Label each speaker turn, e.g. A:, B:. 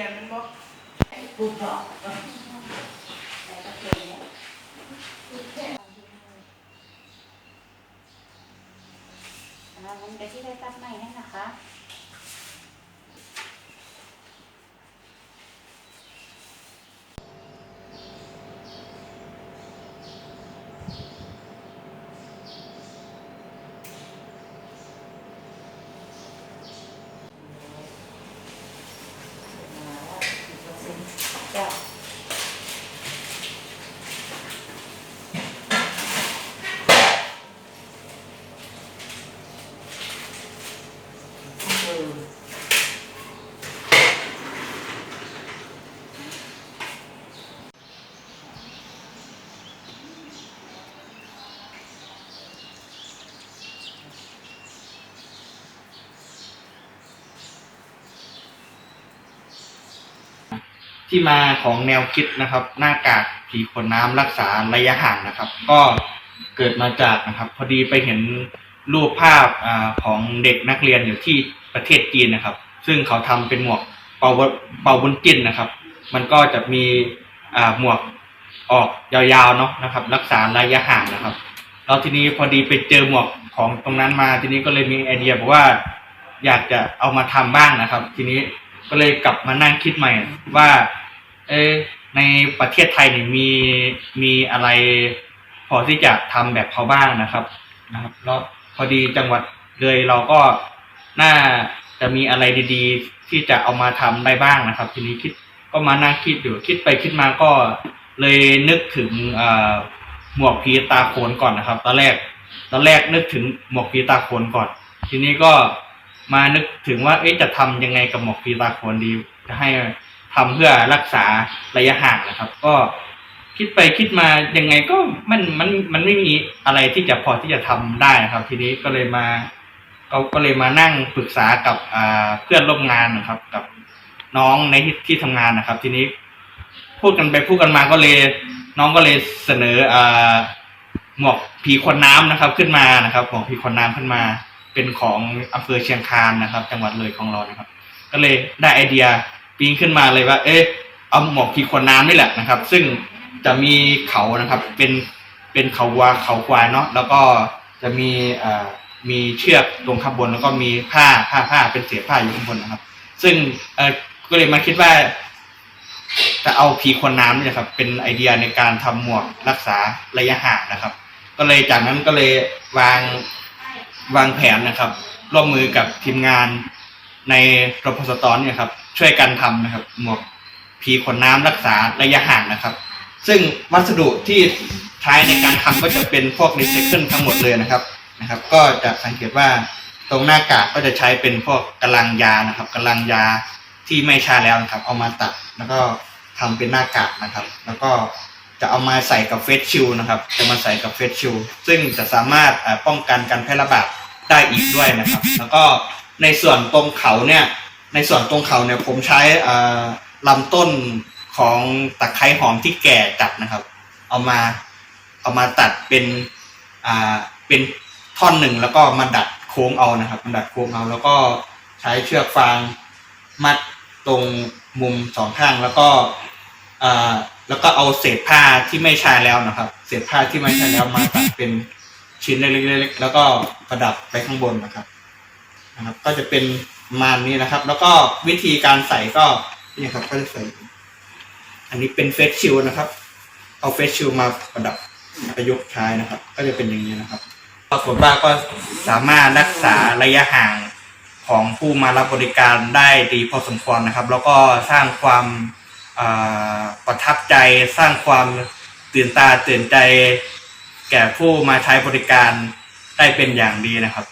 A: รียนมันบ่กู
B: บอกแต่ก็นมจะที่ได้ตัดใหม่นะคะ
A: จ้
C: ที่มาของแนวคิดนะครับ หน้ากากผีขนน้ำรักษาระยะห่างนะครับ ก็เกิดมาจากนะครับ พอดีไปเห็นรูปภาพอาของเด็กนักเรียนอยู่ที่ประเทศจีนนะครับ ซึ่งเขาทำเป็นหมวกเป่าเป่าบุญจิ้นนะครับ มันก็จะมีอ่าหมวกออกยาวๆเนาะนะครับ รักษาระยะห่างนะครับแล้วทีนี้พอดีไปเจอหมวกของตรงนั้นมา ทีนี้ก็เลยมีไอเดียบอกว่าอยากจะเอามาทำบ้างนะครับ ทีนี้ก็เลยกลับมานั่งคิดใหม่ว่า เออในประเทศไทยเนี่ยมีมีอะไรพอที่จะทำแบบเขาบ้างนะครับนะครับ แล้วพอดีจังหวัดเลยเราก็น่าจะมีอะไรดีๆ ที่จะเอามาทำได้บ้างนะครับ ทีนี้คิดก็มานั่งคิดอยู่คิดไปคิดมาก็เลยนึกถึงหมวกผีตาโขนก่อนนะครับ ตอนแรกตอนแรกนึกถึงหมวกผีตาโขนก่อน ทีนี้ก็มานึกถึงว่าเอ๊ะจะทำยังไงกับหมวกผีตาโขนดีจะให้ ทำเพื่อรักษาระยะห่างนะครับ ก็คิดไปคิดมายังไงก็มันมันมันไม่มีอะไรที่จะพอที่จะทำได้นะครับ ทีนี้ก็เลยมาก็ก็เลยมานั่งปรึกษากับอ่าเพื่อนร่วมงานนะครับ กับน้องในที่ที่ทำงานนะครับ ทีนี้พูดกันไปพูดกันมาก็เลย น้องก็เลยเสนออ่าหมวกผีคนน้ำนะครับ ขึ้นมานะครับหมวกผีคนน้ำขึ้นมา เป็นของอำเภอเชียงคานนะครับ จังหวัดเลยของเรานะครับ ก็เลยได้ไอเดีย ปีนขึ้นมาเลยว่า เอ๊ะเอาหมวกผีคนน้ำนี่แหละนะครับ ซึ่งจะมีเขานะครับ เป็นเป็นเขาวัวเขาควายเนาะแล้วก็จะมีอ่ามีเชือกตรงข้างบนแล้วก็มีผ้าผ้าผ้าเป็นเศษผ้าอยู่ข้างบนนะครับ ซึ่งเออก็เลยมาคิดว่า จะเอาผีคนน้ำนี่นะครับ เป็นไอเดียในการทำหมวกรักษาระยะห่างนะครับ ก็เลยจากนั้นก็เลยวางวางแผนนะครับ ร่วมมือกับทีมงาน ในรพสตอนเนี่ยครับช่วยกันทำนะครับ หมวกผีขนน้ำรักษาระยะห่างนะครับ ซึ่งวัสดุที่ใช้ในการทำก็จะเป็นพวกรีไซเคิลทั้งหมดเลยนะครับนะครับ ก็จะสังเกตว่าตรงหน้ากากก็จะใช้เป็นพวกกำลังยานะครับกำลังยาที่ไม่ใช้แล้วนะครับ เอามาตัดแล้วก็ทำเป็นหน้ากากนะครับ แล้วก็จะเอามาใส่กับเฟสชิลนะครับ จะมาใส่กับเฟสชิลซึ่งจะสามารถป้องกันการแพร่ระบาดได้อีกด้วยนะครับ แล้วก็ ในส่วนตรงเขาเนี่ย ในส่วนตรงเขาเนี่ย ผมใช้ลำต้นของตะไคร้หอมที่แก่จัดนะครับ เอามาเอามาตัดเป็นอ่าเป็นท่อนหนึ่งแล้วก็มาดัดโค้งเอานะครับมาดัดโค้งเอาแล้วก็ใช้เชือกฟางมัดตรงมุมสองข้างแล้วก็อ่าแล้วก็เอาเศษผ้าที่ไม่ใช้แล้วนะครับ เศษผ้าที่ไม่ใช้แล้วมาตัดเป็นชิ้นเล็กๆแล้วก็ประดับไปข้างบนนะครับ นะครับ ก็จะเป็นมาณนี้นะครับ แล้วก็วิธีการใส่ก็นี่ครับก็จะใส่ อันนี้เป็นเฟสชิลนะครับ เอาเฟสชิลมาประดับประยุกต์ใช้นะครับ ก็จะเป็นอย่างนี้นะครับปรากฏว่าก็สามารถรักษาระยะห่างของผู้มารับบริการได้ดีพอสมควรนะครับ แล้วก็สร้างความประทับใจสร้างความตื่นตาตื่นใจ แก่ผู้มาใช้บริการได้เป็นอย่างดีนะครับ